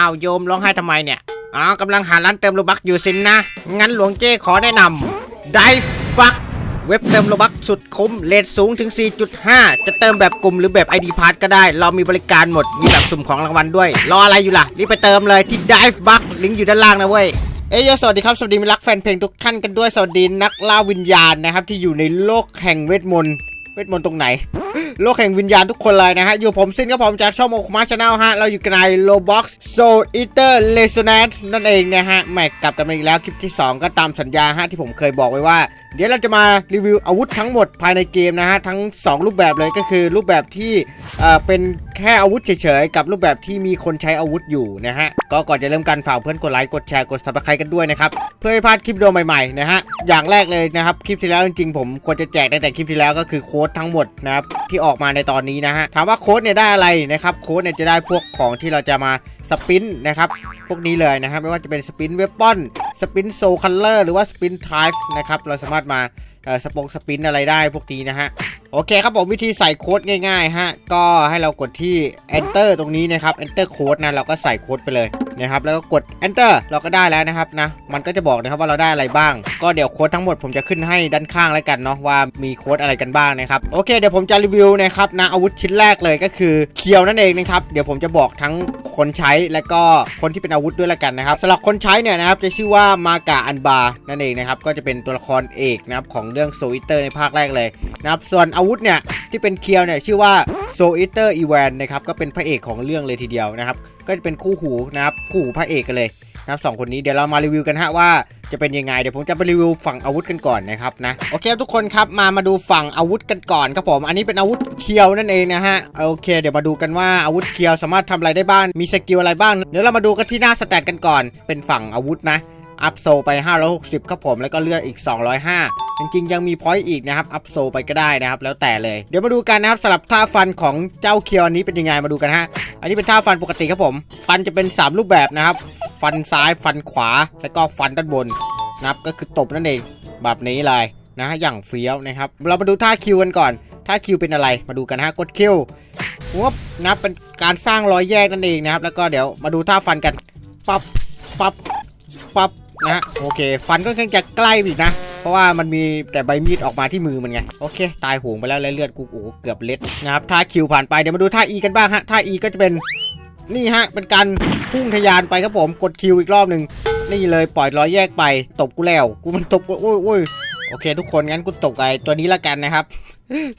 อ้าวโยมร้องไห้ทำไมเนี่ยอ๋อกำลังหาร้านเติมโลบักอยู่สินนะ งั้นหลวงเจ้ขอแนะนำ Dive Buck เว็บเติมโลบักสุดคุ้มเลทสูงถึง 4.5 จะเติมแบบกลุ่มหรือแบบ ID p a s s ก็ได้ เรามีบริการหมด มีแบบสุ่มของรางวัลด้วย รออะไรอยู่ล่ะ รีบไปเติมเลยที่ Dive Buck ลิงก์อยู่ด้านล่างนะเว้ย เอ้ยสวัสดีครับ สวัสดีมิรรักแฟนเพลงทุกท่านกันด้วย สวัสดีนักล่าวิญญาณนะครับ ที่อยู่ในโลกแห่งเวทมนต์ เวทมนต์ตรงไหน โลกแห่งวิญญาณทุกคนเลยนะฮะ อยู่ผมซินครับผมจากช่องโมคุมาชาแนลฮะ เราอยู่กันใน Roblox Soul Eater Resonance นั่นเองนะฮะแหมกลับกันมาอีกแล้วคลิปที่ 2 ก็ตามสัญญาฮะ ที่ผมเคยบอกไว้ว่า เดี๋ยวเราจะมารีวิวอาวุธทั้งหมดภายในเกมนะฮะ ทั้ง 2 รูปแบบเลยก็คือรูปแบบที่เอ่อเป็นแค่อาวุธเฉยๆ กับรูปแบบที่มีคนใช้อาวุธอยู่นะฮะ ก็ก่อนจะเริ่มกันฝากเพื่อนกดไลค์กดแชร์กด subscribe กันด้วยนะครับเพื่อไม่พลาดคลิปวิดีโอใหม่ๆนะฮะอย่างแรกเลยนะครับคลิปที่แล้วจริงๆผมควรจะแจกตั้งแต่คลิปที่แล้วก็คือโค้ดทั้งหมดนะครับที่ออกมาในตอนนี้นะฮะถามว่าโค้ดเนี่ยได้อะไรนะครับโค้ดเนี่ยจะได้พวกของที่เราจะมาสปินนะครับพวกนี้เลยนะครับไม่ว่าจะเป็นสปินเวปอนสปินโซคัลเลอร์หรือว่าสปินไทป์นะครับเราสามารถมาเออสปงสปินอะไรได้พวกนี้นะฮะโอเคครับผมวิธีใส่โค้ดง่ายๆฮะก็ให้เรากดที่ enter ตรงนี้นะครับ enter code นะเราก็ใส่โค้ดไปเลย นะครับแล้วก็กด enter เราก็ได้แล้วนะครับนะมันก็จะบอกนะครับว่าเราได้อะไรบ้าง ก็เดี๋ยวโค้ดทั้งหมดผมจะขึ้นให้ด้านข้างแล้วกันเนาะว่ามีโค้ดอะไรกันบ้างนะครับโอเคเดี๋ยวผมจะรีวิวนะครับนะอาวุธชิ้นแรกเลยก็คือเคียวนั่นเองนะครับเดี๋ยวผมจะบอกทั้งคนใช้และก็คนที่เป็นอาวุธด้วยละกันนะครับสำหรับคนใช้เนี่ยนะครับจะชื่อว่ามากาอันบานั่นเองนะครับก็จะเป็นตัวละครเอกนะครับของเรื่องโซอิเตอร์ในภาคแรกเลยนะครับส่วนอาวุธเนี่ยที่เป็นเคียวเนี่ยชื่อว่าโซอิเตอร์อีแวนนะครับก็เป็นพระเอกของเรื่องเลยทีเดียวนะครับ ก็จะเป็นคู่หูนะครับคู่หูพระเอกกันเลยนะครับสองคนนี้เดี๋ยวเรามารีวิวกันฮะว่าจะเป็นยังไงเดี๋ยวผมจะไปรีวิวฝั่งอาวุธกันก่อนนะครับนะโอเคทุกคนครับมามาดูฝั่งอาวุธกันก่อนครับผม อันนี้เป็นอาวุธเคียวนั่นเองนะฮะโอเค เดี๋ยวมาดูกันว่าอาวุธเคียวสามารถทำอะไรได้บ้างมีสกิลอะไรบ้างเดี๋ยวเรามาดูกันที่หน้าสแตทกันก่อน เป็นฝั่งอาวุธนะ อัพโซไป 560ครับผมแล้วก็เลือดอีก 205จริงๆยังมีพอยต์อีกนะครับ อัพโซไปก็ได้นะครับ แล้วแต่เลย เดี๋ยวมาดูกันนะครับสำหรับท่าฟันของเจ้าเคียวอันนี้เป็นยังไงมาดูกันฮะ อันนี้เป็นท่าฟันปกติครับผม ฟันจะเป็น 3 รูปแบบนะครับ ฟันซ้ายฟันขวา แล้วก็ฟันด้านบนนะครับ ก็คือตบนั่นเองแบบนี้เลยนะฮะอย่างเฟี้ยวนะครับ เรามาดูท่าคิวกันก่อน ท่าคิวเป็นอะไร มาดูกันฮะ กดคิวงบนับเป็นการสร้างรอยแยกนั่นเองนะครับ แล้วก็เดี๋ยวมาดูท่าฟันกัน ปับปับปับ นะฮะโอเคฟันก็ค่อนข้างจะใกล้อีกนะ เพราะว่ามันมีแต่ใบมีดออกมาที่มือมันไง โอเค ตายโหงไปแล้วแล้วเลือดกูโอ้เกือบเล็ดนะครับท่าคิวผ่านไปเดี๋ยวมาดูท่า E กันบ้างฮะท่า E ก็จะเป็นนี่ฮะเป็นการพุ่งทะยานไปครับผมกดคิวอีกรอบหนึ่งนี่เลยปล่อยร้อยแยกไปตบกูแล้ว กูมันตบกูโอ้ยโอ้ยโอเค ทุกคนงั้นกูตกไอตัวนี้ละกันนะครับ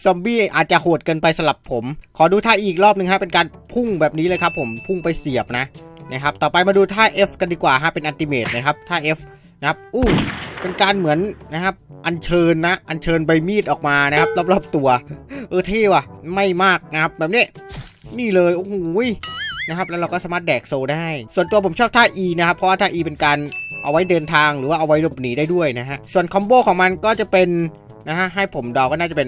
ซอมบี้อาจจะโหดเกินไปสำหรับผม ขอดูท่าอีกรอบหนึ่งฮะเป็นการพุ่งแบบนี้เลยครับผมพุ่งไปเสียบนะ นะครับต่อไปมาดูท่า F กันดีกว่าฮะเป็นอันติเมตนะครับท่า F นะครับอู้เป็นการเหมือนนะครับ อัญเชิญนะ อัญเชิญใบมีดออกมานะครับรอบๆตัว เออเท่ว่ะ ไม่มากนะครับแบบนี้นี่เลยโอ้โหนะครับแล้วเราก็สามารถแดกโซได้ ส่วนตัวผมชอบท่า E นะครับ เพราะว่าท่า E เป็นการเอาไว้เดินทางหรือว่าเอาไว้หลบหนีได้ด้วยนะฮะ ส่วนคอมโบของมันก็จะเป็นนะฮะให้ผมเดาก็น่าจะเป็น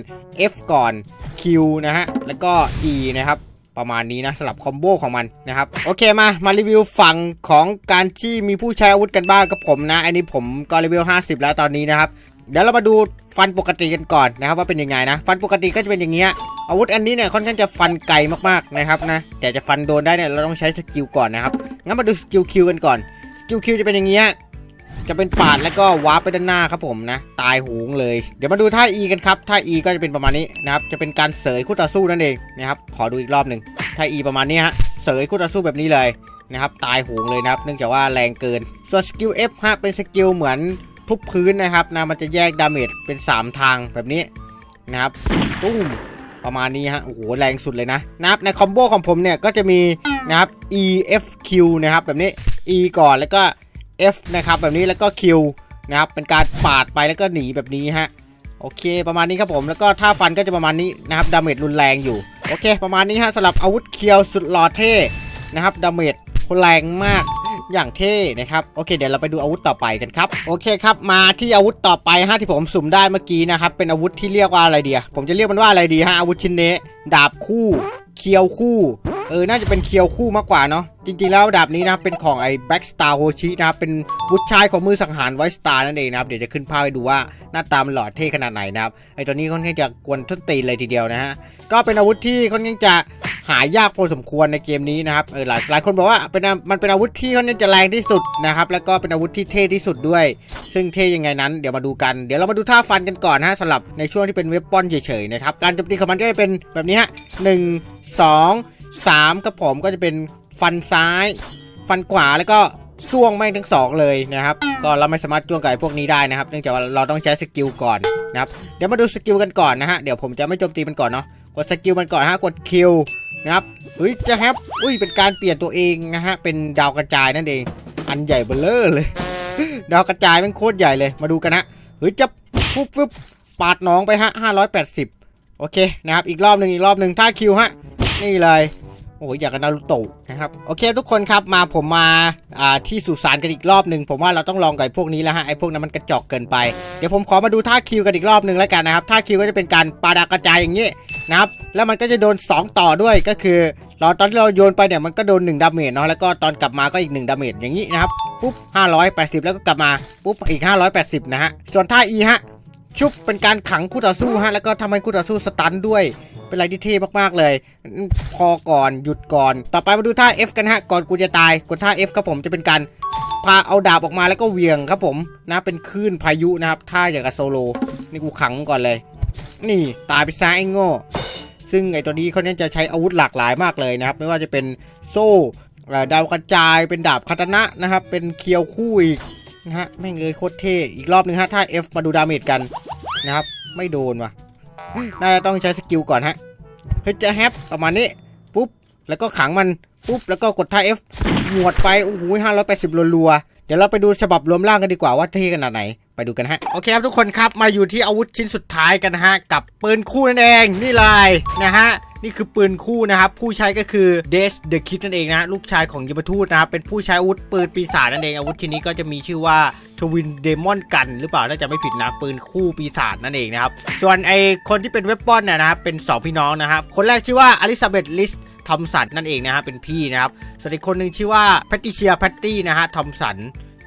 F ก่อน Q นะฮะแล้วก็ E นะครับ ประมาณนี้นะสำหรับคอมโบของมันนะครับโอเคมามารีวิวฝั่งของการที่มีผู้ใช้อาวุธกันบ้างกับผมนะ อันนี้ผมก็รีวิว 50 แล้วตอนนี้นะครับ เดี๋ยวเรามาดูฟันปกติกันก่อนนะครับว่าเป็นยังไงนะ ฟันปกติก็จะเป็นอย่างเงี้ยอาวุธอันนี้เนี่ยค่อนข้างจะฟันไกลมากๆนะครับนะแต่จะฟันโดนได้เนี่ยเราต้องใช้สกิลก่อนนะครับงั้นมาดูสกิลคิวกันก่อนสกิลคิวจะเป็นอย่างเงี้ย จะเป็นปาดแล้วก็วาร์ปไปด้านหน้าครับผมนะ ตายโหงเลย เดี๋ยวมาดูท่า E กันครับ ท่า E ก็จะเป็นประมาณนี้นะครับ จะเป็นการเสยคู่ต่อสู้นั่นเองนะครับ ขอดูอีกรอบหนึ่งท่า E ประมาณนี้ฮะ เสยคู่ต่อสู้แบบนี้เลยนะครับ ตายโหงเลยนะครับ เนื่องจากว่าแรงเกิน ส่วนสกิล F ฮะ เป็นสกิลเหมือนทุบพื้นนะครับนะ มันจะแยกดาเมจเป็น 3 ทางแบบนี้นะครับ ตุ้มประมาณนี้ฮะ โอ้โห แรงสุดเลยนะนะครับ ในคอมโบของผมเนี่ยก็จะมีนะครับ E F Q นะครับแบบนี้ E ก่อนแล้วก็ F นะครับแบบนี้แล้วก็ Q นะครับเป็นการปาดไปแล้วก็หนีแบบนี้ฮะโอเค ประมาณนี้ครับผมแล้วก็ท่าฟันก็จะประมาณนี้นะครับดาเมจรุนแรงอยู่โอเค ประมาณนี้ฮะสำหรับอาวุธเคียวสุดหล่อเท่นะครับดาเมจแรงมากอย่างเท่นะครับโอเค เดี๋ยวเราไปดูอาวุธต่อไปกันครับโอเคครับมาที่อาวุธต่อไปฮะที่ผมสุ่มได้เมื่อกี้นะครับเป็นอาวุธที่เรียกว่าอะไรเดียผมจะเรียกมันว่าอะไรดีฮะอาวุธชิ้นนี้ดาบคู่เคียวคู่เออ น่าจะเป็นเคียวคู่มากกว่าเนาะ จริงๆ แล้วดาบนี้นะเป็นของไอ้แบ็กสตาร์โฮชินะครับ เป็นวุฒิชายของมือสังหารไวสตาร์นั่นเองนะครับ เดี๋ยวจะขึ้นภาพให้ดูว่าหน้าตามันหล่อเท่ขนาดไหนนะครับ ไอ้ตัวนี้ค่อนข้างจะกวนต้นตีเลยทีเดียวนะฮะ ก็เป็นอาวุธที่ค่อนข้างจะหายากพอสมควรในเกมนี้นะครับ เออหลายหลายคนบอกว่าเป็นมันเป็นอาวุธที่ค่อนข้างจะแรงที่สุดนะครับ แล้วก็เป็นอาวุธที่เท่ที่สุดด้วย ซึ่งเท่ยังไงนั้นเดี๋ยวมาดูกัน เดี๋ยวเรามาดูท่าฟันกันก่อนนะฮะสำหรับในช่วงที่เป็นเว็บป้อนเฉยๆนะครับ การโจมตีของมันก็จะเป็นแบบนี้ฮะหนึ่งสอง สามกับผมก็จะเป็นฟันซ้าย ฟันขวาแล้วก็จ้วงแม่งทั้งสองเลยนะครับ ก็เราไม่สามารถจ้วงกับไอ้พวกนี้ได้นะครับ เนื่องจากว่าเราต้องใช้สกิลก่อนนะครับ เดี๋ยวมาดูสกิลกันก่อนนะฮะ เดี๋ยวผมจะไม่โจมตีมันก่อนเนาะ กดสกิลมันก่อนฮะ กดคิวนะครับเฮ้ยจะแฮปอุ้ยเป็นการเปลี่ยนตัวเองนะฮะ เป็นดาวกระจายนั่นเอง อันใหญ่เบ้อเลอร์เลย ดาวกระจายมันโคตรใหญ่เลย มาดูกันนะเฮ้ยจะปุ๊บปุ๊บปาดน้องไปฮะ580โอเคนะครับ อีกรอบหนึ่งอีกรอบหนึ่งท่าคิวฮะ นี่เลย โอ้ยอยากกับนารูโตะนะครับโอเคทุกคนครับมาผมมาอ่าที่สุสานกันอีกรอบหนึ่งผมว่าเราต้องลองกับพวกนี้แล้วฮะไอ้พวกนั้นมันกระจอกเกินไปเดี๋ยวผมขอมาดูท่าคิวกันอีกรอบหนึ่งแล้วกันนะครับท่าคิวก็จะเป็นการปาดากระจายอย่างนี้นะครับแล้วมันก็จะโดน 2 ต่อด้วยก็คือเราตอนที่เราโยนไปเนี่ยมันก็โดน1ดาเมจเนาะแล้วก็ตอนกลับมาก็อีก1ดาเมจอย่างนี้นะครับปุ๊บ580 แล้วก็กลับมาปุ๊บอีก 580 นะฮะส่วนท่า E ฮะ ชุบเป็นการขังคู่ต่อสู้ฮะแล้วก็ทำให้คู่ต่อสู้สตันด้วย เป็นอะไรที่เท่มากๆเลย พอก่อนหยุดก่อน ต่อไปมาดูท่า F กันฮะก่อนกูจะตายกดท่า F ครับผมจะเป็นการพาเอาดาบออกมาแล้วก็เวียงครับผมนะเป็นคลื่นพายุนะครับท่าอย่างกับโซโลนี่กูขังก่อนเลย นี่ตายไปซะไอ้โง่ซึ่งไอ้ตัวนี้เขาเนี่ยจะใช้อาวุธหลากหลายมากเลยนะครับ ไม่ว่าจะเป็นโซ่ดาวกระจายเป็นดาบคาตานะนะครับเป็นเคียวคู่อีกนะฮะแม่งเลยโคตรเท่อีกรอบหนึงฮะท่า F มาดูดาเมจกัน นะครับ ไม่โดนว่ะ น่าจะต้องใช้สกิลก่อนฮะเฮ้ยจะแฮปประมาณนี้ ปุ๊บ แล้วก็ขังมัน ปุ๊บ แล้วก็กดท่า F หวดไป โอ้โหห้าร้อยแปดสิบรัวๆ เดี๋ยวเราไปดูฉบับรวมร่างกันดีกว่าว่าเท่ขนาดไหน ไปดูกันฮะ โอเคครับทุกคนครับ มาอยู่ที่อาวุธชิ้นสุดท้ายกันฮะ กับปืนคู่นั่นเอง นี่เลยนะฮะ นี่คือปืนคู่นะครับ ผู้ใช้ก็คือเดสเดอะคิดนั่นเองนะ ลูกชายของยมทูตนะครับ เป็นผู้ใช้อาวุธปืนปีศาจนั่นเอง อาวุธชิ้นนี้ก็จะมีชื่อว่าทวินเดมอนกันหรือเปล่าถ้าจะไม่ผิดนะ ปืนคู่ปีศาจนั่นเองนะครับ ส่วนไอคนที่เป็นเว็บปอนเนี่ยนะครับเป็นสองพี่น้องนะครับ คนแรกชื่อว่าอลิซาเบธลิสทอมสันนั่นเองนะฮะเป็นพี่นะครับ ส่วนอีกคนหนึ่งชื่อว่าแพตติเชียแพตตี้นะฮะทอมสัน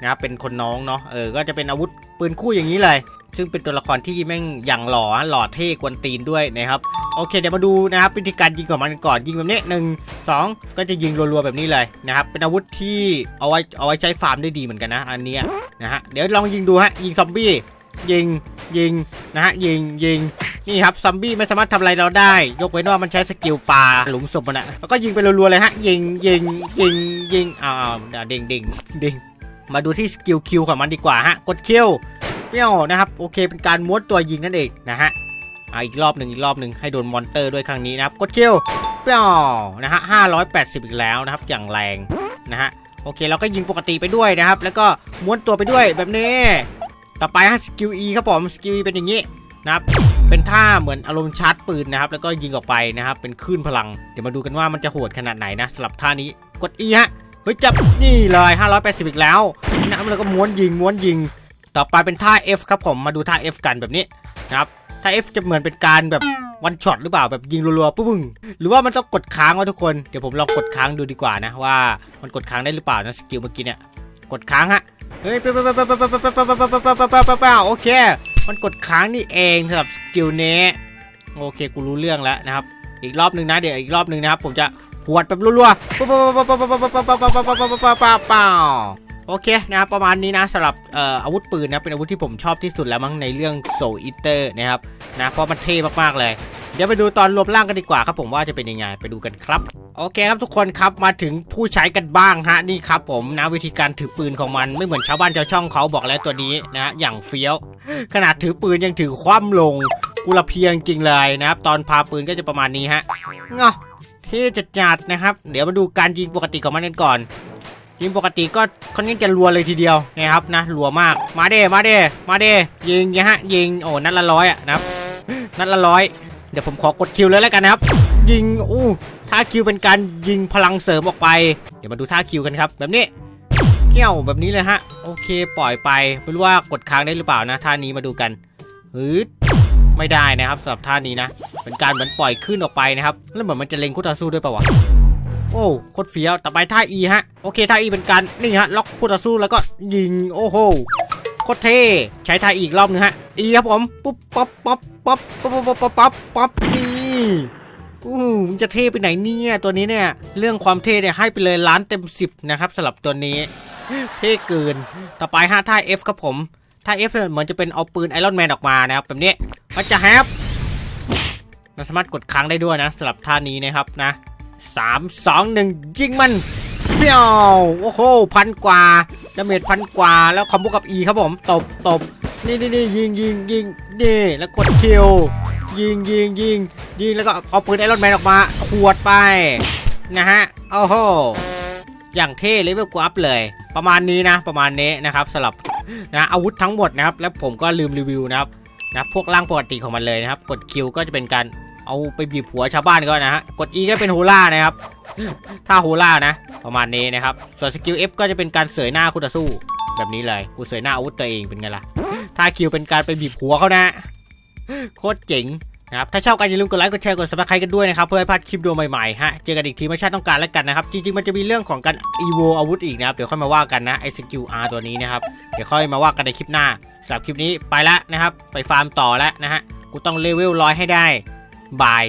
นะครับเป็นคนน้องเนาะเออก็จะเป็นอาวุธปืนคู่อย่างนี้เลย ซึ่งเป็นตัวละครที่แม่งอย่างหล่อหล่อเท่กวนตีนด้วยนะครับโอเคเดี๋ยวมาดูนะครับวิธีการยิงของมันกันก่อนยิงแบบนี้หนึ่งสองก็จะยิงรัวๆแบบนี้เลยนะครับเป็นอาวุธที่เอาไว้เอาไว้ใช้ฟาร์มได้ดีเหมือนกันนะ อันนี้นะฮะเดี๋ยวลองยิงดูฮะยิงซอมบี้ยิงยิงนะฮะยิงยิงนี่ครับซอมบี้ไม่สามารถทำอะไรเราได้ ยกเว้นว่ามันใช้สกิลปลาหลุมศพมันอะแล้วก็ยิงไปรัวๆเลยฮะยิงยิงยิงยิงอ้าวเดี๋ยวเด้งเด้งเด้งมาดูที่สกิลคิวของมันดีกว่าฮะกดคิว เปี้ยวนะครับโอเคเป็นการม้วนตัวยิงนั่นเองนะฮะอ่าอีกรอบหนึ่งอีกรอบหนึ่งให้โดนมอนเตอร์ด้วยครั้งนี้นะครับกดคิวเปี้ยวนะฮะ580อีกแล้วนะครับอย่างแรงนะฮะโอเคเราก็ยิงปกติไปด้วยนะครับ แล้วก็ม้วนตัวไปด้วยแบบนี้ ต่อไปฮะสกิล E ครับผมสกิล E เป็นอย่างนี้นะครับเป็นท่าเหมือนอารมณ์ชาร์จปืนนะครับ แล้วก็ยิงออกไปนะครับ เป็นคลื่นพลัง เดี๋ยวมาดูกันว่ามันจะโหดขนาดไหนนะสำหรับท่านี้กด E ฮะเฮ้ยจับนี่เลย580อีกแล้วนะแล้วก็ม้วนยิงม้วนยิง ต่อไปเป็นท่า F ครับผมมาดูท่า F กันแบบนี้นะครับท่า F จะเหมือนเป็นการแบบวันช็อตหรือเปล่าแบบยิงรัวๆปึ้งหรือว่ามันต้องกดค้างวะทุกคนเดี๋ยวผมลองกดค้างดูดีกว่านะว่ามันกดค้างได้หรือเปล่านะสกิลเมื่อกี้เนี่ยกดค้างฮะเฮ้ยเปล่าโอเค มันกดค้างนี่เองสำหรับสกิลนี้โอเคกูรู้เรื่องแล้วนะครับ อีกรอบนึงนะเดี๋ยวอีกรอบนึงนะครับ ผมจะหวดแบบรัวๆป้า โอเคนะครับประมาณนี้นะสำหรับออาวุธปืนนะเป็นอาวุธที่ผมชอบที่สุดแล้วมั้งในเรื่องโซอิเตอร์นะครับนะเพราะมันเท่มากๆเลย เดี๋ยวไปดูตอนรวมร่างกันดีกว่าครับผมว่าจะเป็นยังไงไปดูกันครับ โอเคครับทุกคนครับมาถึงผู้ใช้กันบ้างฮะนี่ครับผมนะวิธีการถือปืนของมันไม่เหมือนชาวบ้านชาวช่องเขาบอกแล้วตัวนี้นะฮะอย่างเฟี้ยว ขนาดถือปืนยังถือคว่ำลงกุลเพียงจริงเลยนะครับตอนพาปืนก็จะประมาณนี้ฮะเงาเท่จัดจัดนะครับ เดี๋ยวมาดูการยิงปกติของมันกันก่อน ยิงปกติก็ค่อนข้างจะรัวเลยทีเดียวนะครับนะรัวมากมาเด้มาเด้มาเด้ยิงนะฮะยิงโอ้นัดละร้อยอะนะครับนัดละร้อยเดี๋ยวผมขอกดคิวเลยแล้วกันนะครับ ยิงอู้ท่าคิวเป็นการยิงพลังเสริมออกไป เดี๋ยวมาดูท่าคิวกันครับ แบบนี้เกี่ยวแบบนี้เลยฮะโอเคปล่อยไปไม่รู้ว่ากดค้างได้หรือเปล่านะท่านี้มาดูกันฮึไม่ได้นะครับสำหรับท่านี้นะ เป็นการเหมือนปล่อยขึ้นออกไปนะครับแล้วเหมือนมันจะเล็งคู่ต่อสู้ด้วยเปล่าวะ โอ้โคตรเฟี้ยวต่อไปท่า E ฮะ โอเคท่า E เป็นการนี่ฮะล็อกคู่ต่อสู้แล้วก็ยิงโอ้โหโคตรเท่ใช้ท่าอีกรอบหนึงฮะอีครับผมปุ๊บปั๊บปั๊บปั๊บปั๊บปั๊บปั๊บปั๊บปั๊บนี่อู้มึงจะเท่ไปไหนเนี่ยตัวนี้เนี่ยเรื่องความเท่เนี่ยให้ไปเลยล้านเต็มสิบนะครับสำหรับตัวนี้เท่เกิน ต่อไปห้าท่า F ครับผมท่า F เนี่ยเหมือนจะเป็นเอาปืนไอรอนแมนออกมานะครับแบบนี้มันจะแฮปเราสามารถกดค้างได้ด้วยนะสำหรับท่านี้นะครับนะ สามสองหนึ่งยิงมันเปี้ยวโอ้โหพันกว่าดาเมจพันกว่าแล้วคอมโบกับ E ครับผมตบตบนี่นี่นี่ยิงยิงยิงนี่แล้วกดคิวยิงยิงยิงยิงแล้วก็เอาปืนไอรอนแมนออกมาขวดไปนะฮะโอ้โหอย่างเท่เลเวลกูอัพเลย ประมาณนี้นะ ประมาณนี้นะครับสำหรับนะอาวุธทั้งหมดนะครับ แล้วผมก็ลืมรีวิวนะครับนะพวกร่างปกติของมันเลยนะครับ กดคิวก็จะเป็นการ เอาไปบีบหัวชาวบ้านก็นะฮะ กด E ก็เป็นฮูล่านะครับ ถ้าฮูล่านะ ประมาณนี้นะครับ ส่วนสกิล F ก็จะเป็นการเสยหน้าคู่ต่อสู้ แบบนี้เลย กูเสยหน้าอาวุธตัวเองเป็นไงล่ะ ถ้าคิวเป็นการไปบีบหัวเขานะ โคตรเจ๋งนะครับ ถ้าชอบกันอย่าลืมกดไลค์ กดแชร์ กด subscribe กันด้วยนะครับ เพื่อให้พลาดคลิปดูใหม่ๆ ฮะ เจอกันอีกทีไม่ชาติต้องการแล้วกันนะครับ จริงๆ มันจะมีเรื่องของการ evo อาวุธอีกนะครับ เดี๋ยวค่อยมาว่ากันนะไอสกิล R ตัวนี้นะครับ เดี๋ยวค่อยมาว่ากันในคลิปหน้าสำหรับคลิปนี้ไปละนะครับ ไปฟาร์มต่อแล้วนะฮะ กูต้องเลเวลร้อยให้ได้ บาย